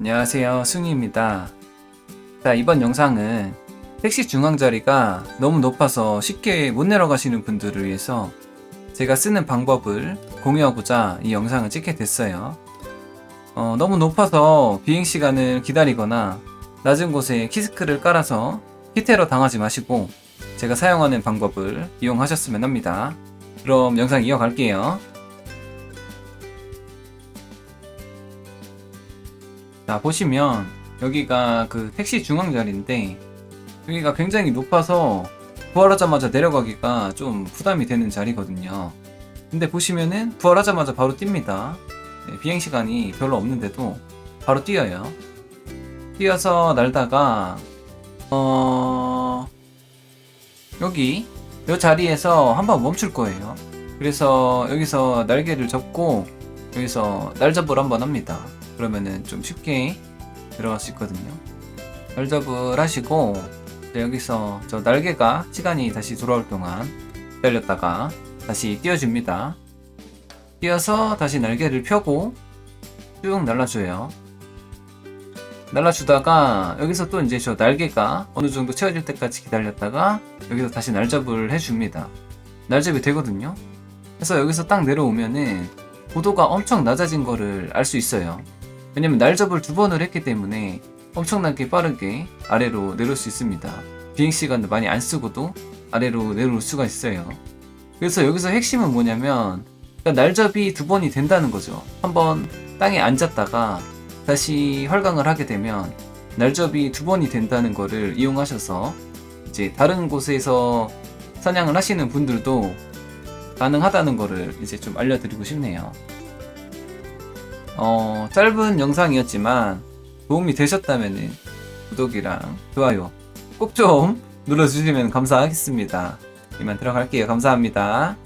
안녕하세요. 승희입니다. 자 이번 영상은 택시 중앙자리가 너무 높아서 쉽게 못 내려가시는 분들을 위해서 제가 쓰는 방법을 공유하고자 이 영상을 찍게 됐어요. 어, 너무 높아서 비행시간을 기다리거나 낮은 곳에 키스크를 깔아서 히테러 당하지 마시고 제가 사용하는 방법을 이용하셨으면 합니다. 그럼 영상 이어갈게요 자 보시면 여기가 그 택시 중앙 자리인데 여기가 굉장히 높아서 부활하자마자 내려가기가 좀 부담이 되는 자리거든요. 근데 보시면은 부활하자마자 바로 뜁니다. 네, 비행시간이 별로 없는데도 바로 뛰어요. 뛰어서 날다가 어 여기 이 자리에서 한번 멈출 거예요. 그래서 여기서 날개를 접고 여기서 날잡을 한번 합니다 그러면은 좀 쉽게 들어갈 수 있거든요. 날잡을 하시고 이제 여기서 저 날개가 시간이 다시 돌아올 동안 기다렸다가 다시 띄워줍니다. 띄어서 다시 날개를 펴고 쭉 날라줘요. 날라주다가 여기서 또 이제 저 날개가 어느 정도 채워질 때까지 기다렸다가 여기서 다시 날잡을 해줍니다. 날잡이 되거든요. 그래서 여기서 딱 내려오면은 고도가 엄청 낮아진 거를 알 수 있어요. 왜냐면 날잡을 두 번을 했기 때문에 엄청나게 빠르게 아래로 내려올 수 있습니다. 비행 시간도 많이 안 쓰고도 아래로 내려올 수가 있어요. 그래서 여기서 핵심은 뭐냐면 일단 날잡이 두 번이 된다는 거죠. 한 번 땅에 앉았다가 다시 활강을 하게 되면 날잡이 두 번이 된다는 거를 이용하셔서 이제 다른 곳에서 사냥을 하시는 분들도 가능하다는 거를 이제 좀 알려드리고 싶네요. 어, 짧은 영상이었지만 도움이 되셨다면 구독이랑 좋아요 꼭 좀 눌러주시면 감사하겠습니다. 이만 들어갈게요. 감사합니다.